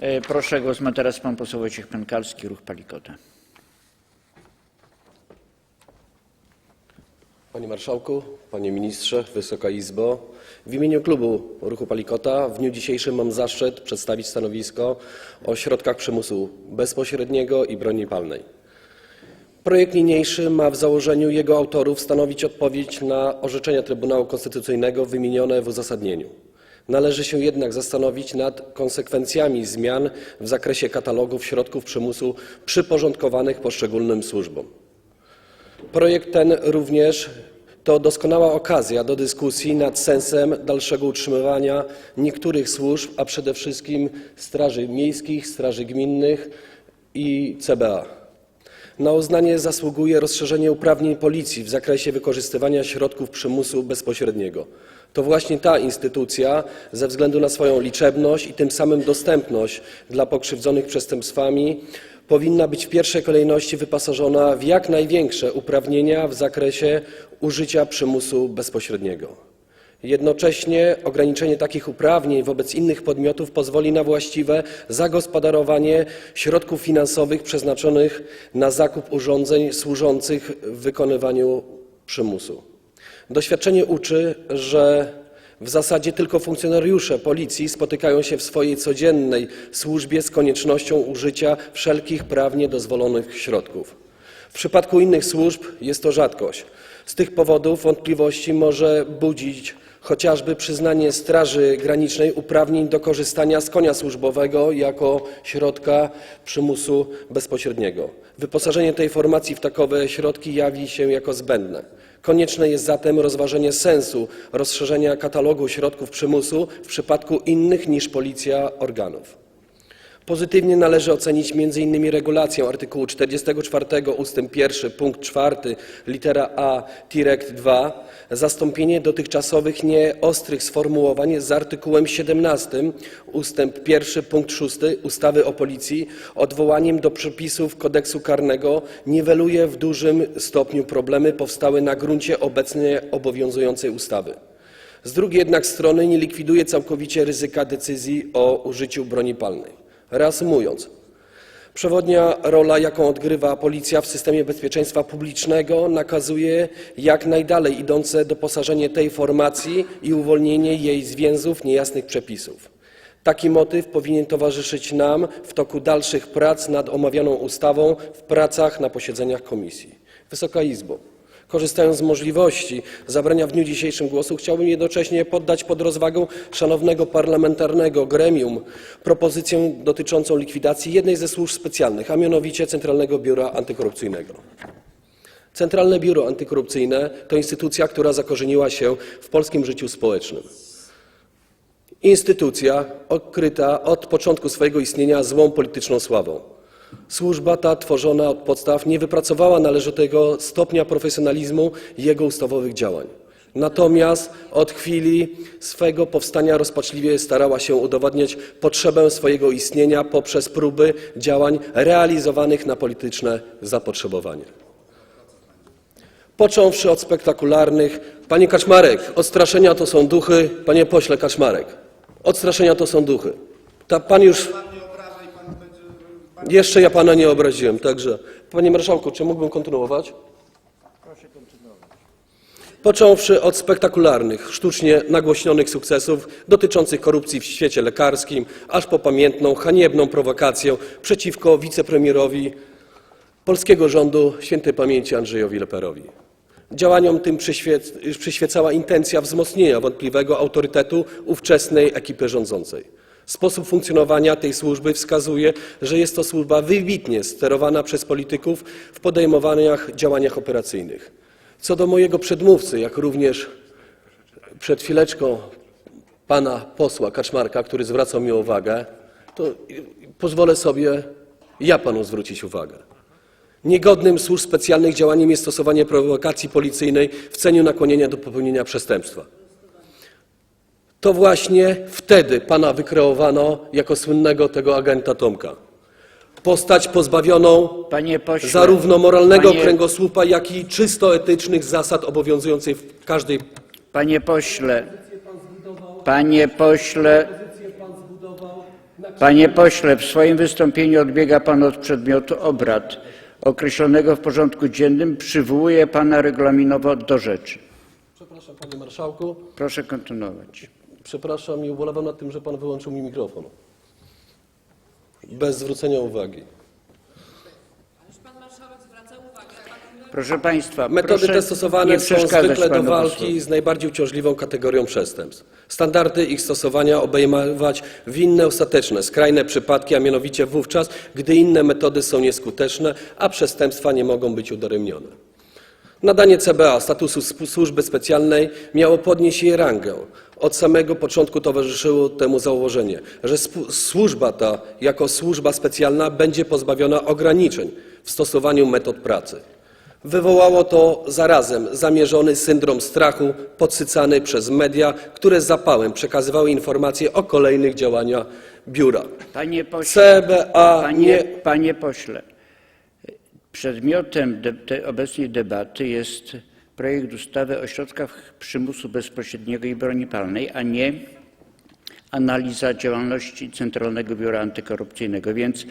E, Proszę, głos ma teraz pan poseł Wojciech Pękalski, Ruch Palikota. Panie Marszałku, Panie Ministrze, Wysoka Izbo. W imieniu klubu Ruchu Palikota w dniu dzisiejszym mam zaszczyt przedstawić stanowisko o środkach przymusu bezpośredniego i broni palnej. Projekt niniejszy ma w założeniu jego autorów stanowić odpowiedź na orzeczenia Trybunału Konstytucyjnego wymienione w uzasadnieniu. Należy się jednak zastanowić nad konsekwencjami zmian w zakresie katalogów środków przymusu przyporządkowanych poszczególnym służbom. Projekt ten również to doskonała okazja do dyskusji nad sensem dalszego utrzymywania niektórych służb, a przede wszystkim straży miejskich, straży gminnych i CBA. Na uznanie zasługuje rozszerzenie uprawnień policji w zakresie wykorzystywania środków przymusu bezpośredniego. To właśnie ta instytucja, ze względu na swoją liczebność i tym samym dostępność dla pokrzywdzonych przestępstwami, powinna być w pierwszej kolejności wyposażona w jak największe uprawnienia w zakresie użycia przymusu bezpośredniego. Jednocześnie ograniczenie takich uprawnień wobec innych podmiotów pozwoli na właściwe zagospodarowanie środków finansowych przeznaczonych na zakup urządzeń służących wykonywaniu przymusu. Doświadczenie uczy, że w zasadzie tylko funkcjonariusze policji spotykają się w swojej codziennej służbie z koniecznością użycia wszelkich prawnie dozwolonych środków. W przypadku innych służb jest to rzadkość. Z tych powodów wątpliwości może budzić chociażby przyznanie Straży Granicznej uprawnień do korzystania z konia służbowego jako środka przymusu bezpośredniego. Wyposażenie tej formacji w takowe środki jawi się jako zbędne. Konieczne jest zatem rozważenie sensu rozszerzenia katalogu środków przymusu w przypadku innych niż policja organów. Pozytywnie należy ocenić m.in. regulację artykułu 44 ust. 1 punkt 4 litera a tirekt 2 zastąpienie dotychczasowych nieostrych sformułowań z artykułem 17 ust. 1 punkt 6 ustawy o policji odwołaniem do przepisów kodeksu karnego niweluje w dużym stopniu problemy powstałe na gruncie obecnie obowiązującej ustawy. Z drugiej jednak strony nie likwiduje całkowicie ryzyka decyzji o użyciu broni palnej. Reasumując, przewodnia rola, jaką odgrywa policja w systemie bezpieczeństwa publicznego, nakazuje jak najdalej idące doposażenie tej formacji i uwolnienie jej z więzów niejasnych przepisów. Taki motyw powinien towarzyszyć nam w toku dalszych prac nad omawianą ustawą w pracach na posiedzeniach komisji. Wysoka Izbo, korzystając z możliwości zabrania w dniu dzisiejszym głosu, chciałbym jednocześnie poddać pod rozwagę szanownego parlamentarnego gremium propozycję dotyczącą likwidacji jednej ze służb specjalnych, a mianowicie Centralnego Biura Antykorupcyjnego. Centralne Biuro Antykorupcyjne to instytucja, która zakorzeniła się w polskim życiu społecznym. Instytucja okryta od początku swojego istnienia złą polityczną sławą. Służba ta, tworzona od podstaw, nie wypracowała należytego stopnia profesjonalizmu jego ustawowych działań. Natomiast od chwili swego powstania rozpaczliwie starała się udowadniać potrzebę swojego istnienia poprzez próby działań realizowanych na polityczne zapotrzebowanie. Począwszy od spektakularnych, panie Kaczmarek, odstraszenia to są duchy, panie pośle Kaczmarek, odstraszenia to są duchy. Pan już, jeszcze ja pana nie obraziłem, także, panie marszałku, czy mógłbym kontynuować? Począwszy od spektakularnych, sztucznie nagłośnionych sukcesów dotyczących korupcji w świecie lekarskim, aż po pamiętną, haniebną prowokację przeciwko wicepremierowi polskiego rządu świętej pamięci Andrzejowi Leperowi. Działaniom tym przyświe- przyświecała intencja wzmocnienia wątpliwego autorytetu ówczesnej ekipy rządzącej. Sposób funkcjonowania tej służby wskazuje, że jest to służba wybitnie sterowana przez polityków w podejmowanych działaniach operacyjnych. Co do mojego przedmówcy, jak również przed chwileczką pana posła Kaczmarka, który zwracał mi uwagę, to pozwolę sobie ja panu zwrócić uwagę. Niegodnym służb specjalnych działaniem jest stosowanie prowokacji policyjnej w celu nakłonienia do popełnienia przestępstwa. To właśnie wtedy pana wykreowano jako słynnego tego agenta Tomka. Postać pozbawioną pośle. zarówno moralnego panie, kręgosłupa, jak i czysto etycznych zasad obowiązujących w każdej Panie pośle. Panie pośle. Panie pośle, w swoim wystąpieniu odbiega pan od przedmiotu obrad określonego w porządku dziennym. Przywołuję pana regulaminowo do rzeczy. Przepraszam, panie marszałku. Proszę kontynuować. Przepraszam i ubolewam nad tym, że pan wyłączył mi mikrofon. Bez zwrócenia uwagi. Proszę państwa, Metody proszę te stosowane są przeszkadzać zwykle do panu walki posłowi. z najbardziej uciążliwą kategorią przestępstw. Standardy ich stosowania obejmować winne ostateczne, skrajne przypadki, a mianowicie wówczas, gdy inne metody są nieskuteczne, a przestępstwa nie mogą być udaremnione. Nadanie CBA statusu służby specjalnej miało podnieść jej rangę. Od samego początku towarzyszyło temu założenie, że służba ta jako służba specjalna będzie pozbawiona ograniczeń w stosowaniu metod pracy. Wywołało to zarazem zamierzony syndrom strachu podsycany przez media, które z zapałem przekazywały informacje o kolejnych działaniach biura. Panie pośle, CBA panie, nie panie pośle, przedmiotem de, obecnej debaty jest projekt ustawy o środkach przymusu bezpośredniego i broni palnej, a nie analiza działalności Centralnego Biura Antykorupcyjnego. Więc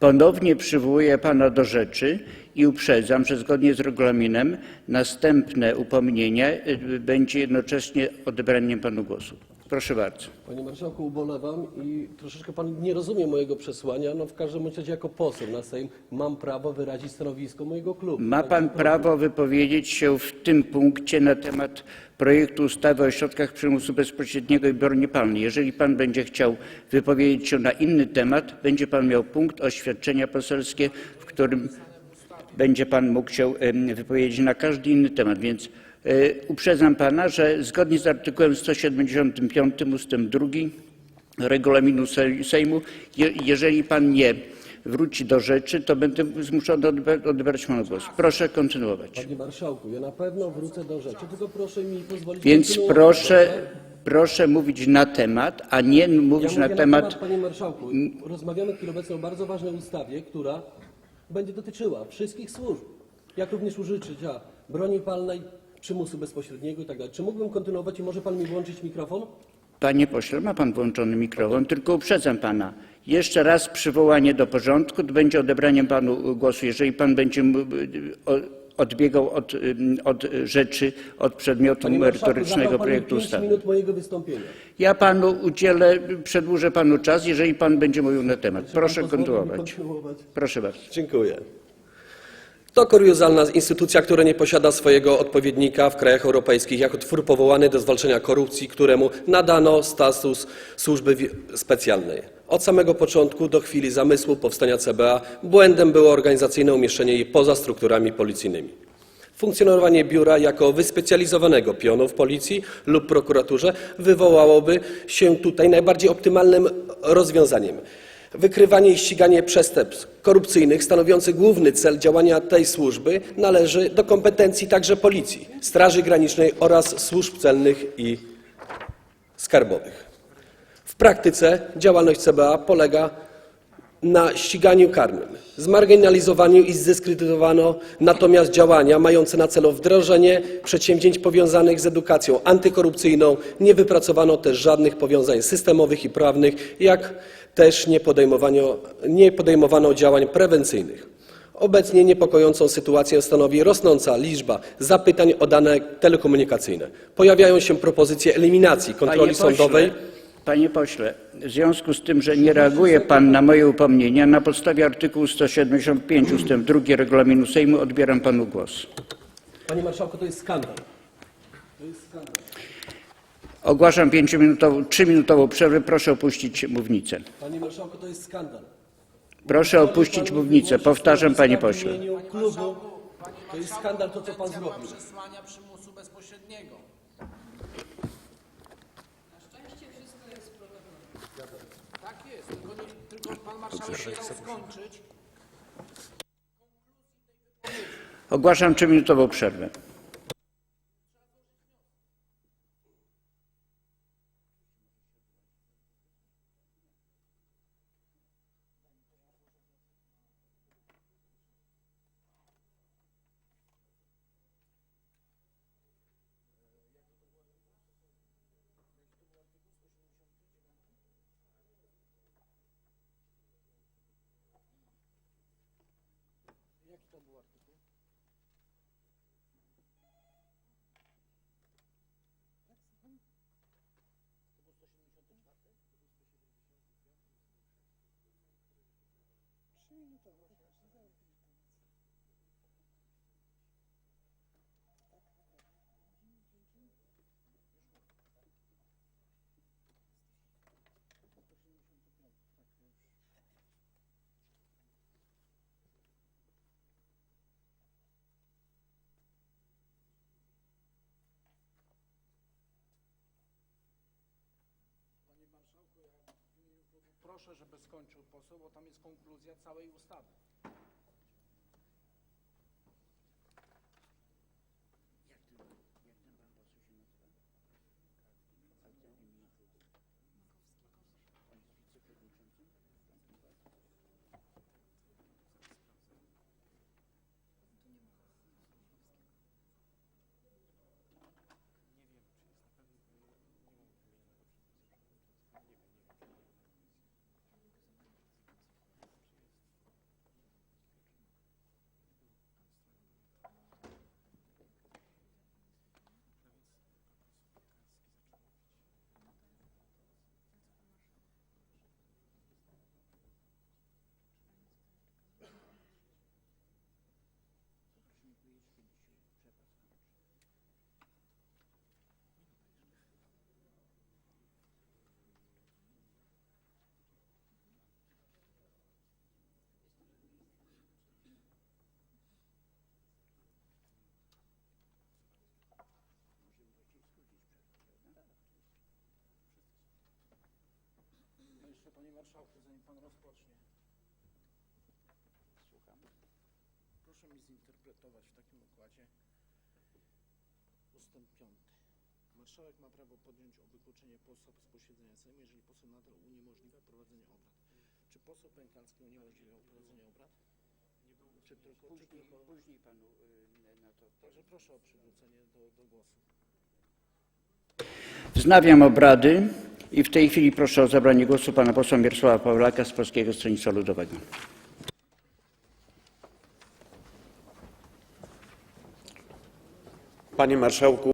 ponownie przywołuję pana do rzeczy i uprzedzam, że zgodnie z regulaminem następne upomnienie y, będzie jednocześnie odebraniem panu głosu. Proszę bardzo. Panie marszałku, ubolewam i troszeczkę pan nie rozumie mojego przesłania. No w każdym bądź razie jako poseł na Sejm mam prawo wyrazić stanowisko mojego klubu. Ma pan prawo wypowiedzieć się w tym punkcie na temat projektu ustawy o środkach przymusu bezpośredniego i broni palnej. Jeżeli pan będzie chciał wypowiedzieć się na inny temat, będzie pan miał punkt oświadczenia poselskie, w którym będzie pan mógł się wypowiedzieć na każdy inny temat. Więc uprzedzam pana, że zgodnie z artykułem 175 ust. 2 regulaminu Sej- Sejmu, je, jeżeli pan nie wróci do rzeczy, to będę zmuszony odebrać panu głos. Proszę kontynuować. Panie marszałku, ja na pewno wrócę do rzeczy, tylko proszę mi pozwolić Więc kontynuować, proszę, dobrze? proszę mówić na temat, a nie mówić ja na mówię temat. Panie marszałku, rozmawiamy chwilę obecną o bardzo ważnej ustawie, która będzie dotyczyła wszystkich służb, jak również użycia broni palnej, przymusu bezpośredniego i tak dalej. Czy mógłbym kontynuować i może pan mi włączyć mikrofon? Panie pośle, ma pan włączony mikrofon, tylko uprzedzam pana. Jeszcze raz przywołanie do porządku, to będzie odebraniem panu głosu. Jeżeli pan będzie odbiegał od, od rzeczy, od przedmiotu Panie merytorycznego projektu ustawy. minut mojego wystąpienia. Ja panu udzielę, przedłużę panu czas, jeżeli pan będzie mówił na temat. Proszę mi kontynuować. kontynuować? Proszę bardzo. Dziękuję. To kuriozalna instytucja, która nie posiada swojego odpowiednika w krajach europejskich jako twór powołany do zwalczenia korupcji, któremu nadano status służby specjalnej. Od samego początku do chwili zamysłu powstania CBA błędem było organizacyjne umieszczenie jej poza strukturami policyjnymi. Funkcjonowanie biura jako wyspecjalizowanego pionu w policji lub prokuraturze wywołałoby się tutaj najbardziej optymalnym rozwiązaniem. Wykrywanie i ściganie przestępstw korupcyjnych stanowiących główny cel działania tej służby należy do kompetencji także policji, Straży Granicznej oraz służb celnych i skarbowych. W praktyce działalność CBA polega na ściganiu karnym. Zmarginalizowaniu i zdyskredytowano natomiast działania mające na celu wdrożenie przedsięwzięć powiązanych z edukacją antykorupcyjną. Nie wypracowano też żadnych powiązań systemowych i prawnych, jak też nie podejmowano, nie podejmowano działań prewencyjnych. Obecnie niepokojącą sytuację stanowi rosnąca liczba zapytań o dane telekomunikacyjne. Pojawiają się propozycje eliminacji kontroli sądowej. Panie pośle, w związku z tym, że nie reaguje Pan na moje upomnienia, na podstawie artykułu 175 ust. 2 regulaminu Sejmu odbieram Panu głos. Panie marszałku, to jest skandal. To jest skandal. Ogłaszam pięciominutową, trzyminutową przerwę. Proszę opuścić mównicę. Panie marszałku, to jest skandal. Proszę opuścić mównicę. Powtarzam, panie pośle. Klubu to jest skandal to, co pan zrobił. przesłania przymusu bezpośredniego. Na szczęście wszystko jest w protokole. Tak jest, tylko, nie, tylko pan marszałek chciał skończyć. Ogłaszam trzyminutową przerwę. Panie proszę, żeby skończył poseł, bo tam jest konkluzja całej ustawy. Jak ten, jak ten pan poseł się nazywa? Ale ten imię. On jest wiceprzewodniczącym? Proszę mi powiedzieć, kiedy się przepas kończy. Możemy właściwie skrócić przerwę, prawda? No jeszcze panie marszałku, zanim pan rozpocznie, Słucham. proszę mi zinterpretować w takim układzie ustęp piąty. Marszałek ma prawo podjąć o wykluczenie posła z posiedzenia Sejmu, jeżeli poseł nadal uniemożliwia prowadzenie obrad. Czy poseł Pękalski uniemożliwiał prowadzenie obrad? Czy tylko, czy Później, tylko... później panu y, na to Także proszę o przywrócenie do, do głosu. Wznawiam obrady i w tej chwili proszę o zabranie głosu pana posła Mirosława Pawlaka z Polskiego Stronnictwa Ludowego. Panie Marszałku,